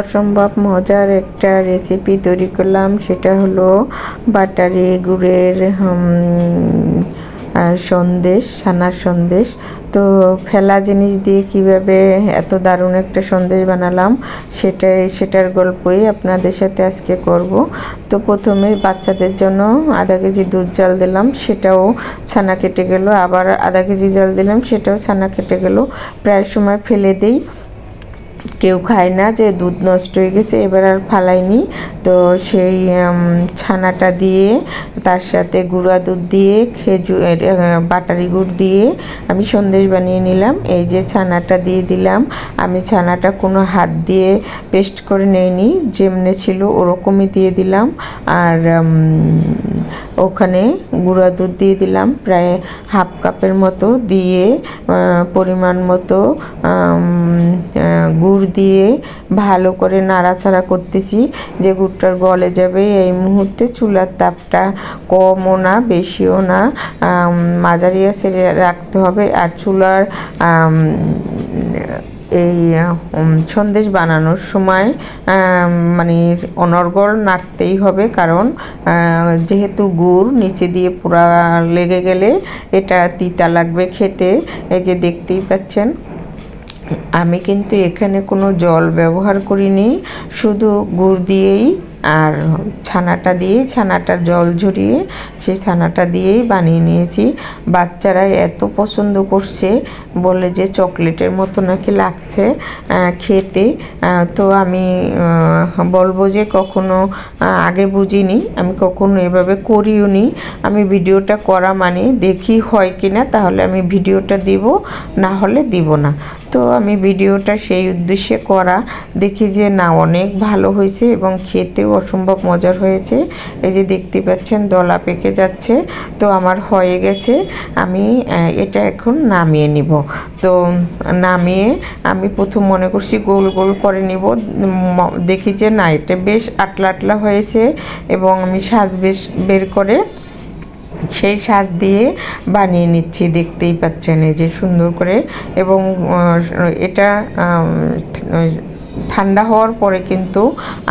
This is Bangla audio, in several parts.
অসম্ভব মজার একটা রেসিপি তৈরি করলাম। সেটা হলো বাটারি গুড়ের সন্দেশ, ছানার সন্দেশ। তো ফেলা জিনিস দিয়ে কীভাবে এত দারুণ একটা সন্দেশ বানালাম, সেটাই, সেটার গল্পই আপনাদের সাথে আজকে করব। তো প্রথমে বাচ্চাদের জন্য আধা কেজি দুধ জাল দিলাম, সেটাও ছানা কেটে গেল। আবার আধা কেজি জাল দিলাম, সেটাও ছানা কেটে গেল। প্রায় সময় ফেলে দিই। কেউ খায় না যে দুধ নষ্ট হয়ে গেছে, এবার আর ফালাইনি তো সেই ছানাটা দিয়ে, তার সাথে গুঁড়া দুধ দিয়ে খেজুর বাটারি গুড় দিয়ে আমি সন্দেশ বানিয়ে নিলাম। এই যে ছানাটা দিয়ে দিলাম, আমি ছানাটা কোনো হাত দিয়ে পেস্ট করে নেইনি, যেমনে ছিল ওরকমই দিয়ে দিলাম। আর ওখানে গুঁড়া দুধ দিয়ে দিলাম, প্রায় হাফ কাপের মতো দিয়ে পরিমাণ মতো গুড় দিয়ে ভালো করে নাড়াচাড়া করতেছি। যে গুড়টার গলে যাবে এই মুহূর্তে চুলার তাপটা কমও না, বেশিও না। মাঝারি আছে, রাখতে হবে। আর চুলার এই সন্দেশ বানানোর সময় মানে অনর্গল নাড়তেই হবে কারণ যেহেতু গুড় নিচে দিয়ে পুরা লেগে গেলে এটা তিতা লাগবে খেতে। এই যে দেখতেই পাচ্ছেন, আমি কিন্তু এখানে কোনো জল ব্যবহার করিনি, শুধু গুড় দিয়েই আর ছানাটা দিয়ে, ছানাটার জল ঝরিয়ে সেই ছানাটা দিয়েই বানিয়ে নিয়েছি। বাচ্চারা এত পছন্দ করছে, বলে যে চকলেটের মতো নাকি লাগছে খেতে। তো আমি বলব যে কখনো আগে বুঝিনি, আমি কখনো এভাবে করিও নি। আমি ভিডিওটা করা মানে দেখি হয় কি না তাহলে আমি ভিডিওটা দিব, না হলে দিব না। তো আমি ভিডিওটা সেই উদ্দেশ্যে করা, দেখি যে না, অনেক ভালো হয়েছে এবং খেতেও অসম্ভব মজার হয়েছে। এই যে দেখতে পাচ্ছেন, দলা পেকে যাচ্ছে। তো আমার হয়ে গেছে। আমি এটা এখন নামিয়ে নিব। তো নামিয়ে আমি প্রথম মনে করছি গোল গোল করে নিব। দেখি যে না, এটা বেশ আটলা আটলা হয়েছে এবং আমি সাজ বেশ বের করে সেই সাজ দিয়ে বানিয়ে নিচ্ছি। দেখতেই পাচ্ছেন এই যে সুন্দর করে এবং এটা ঠান্ডা হওয়ার পরে কিন্তু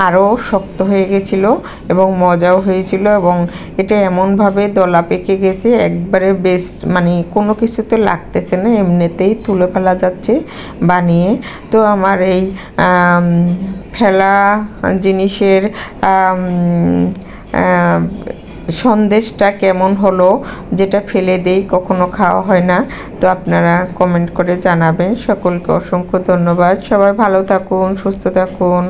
আরও শক্ত হয়ে গেছিল এবং মজাও হয়েছিল এবং এটা এমনভাবে দলা পেকে গেছে, একবারে বেস্ট মানে কোনো কিছুতে লাগতেছে না, এমনিতেই তুলে ফেলা যাচ্ছে বানিয়ে। তো আমার এই ফেলা জিনিসের সন্দেশটা কেমন হলো? যেটা ফেলে দেই, কখনো খাওয়া হয় না। তো আপনারা কমেন্ট করে জানাবেন। সকলকে অসংখ্য ধন্যবাদ। সবাই ভালো থাকুন, সুস্থ থাকুন।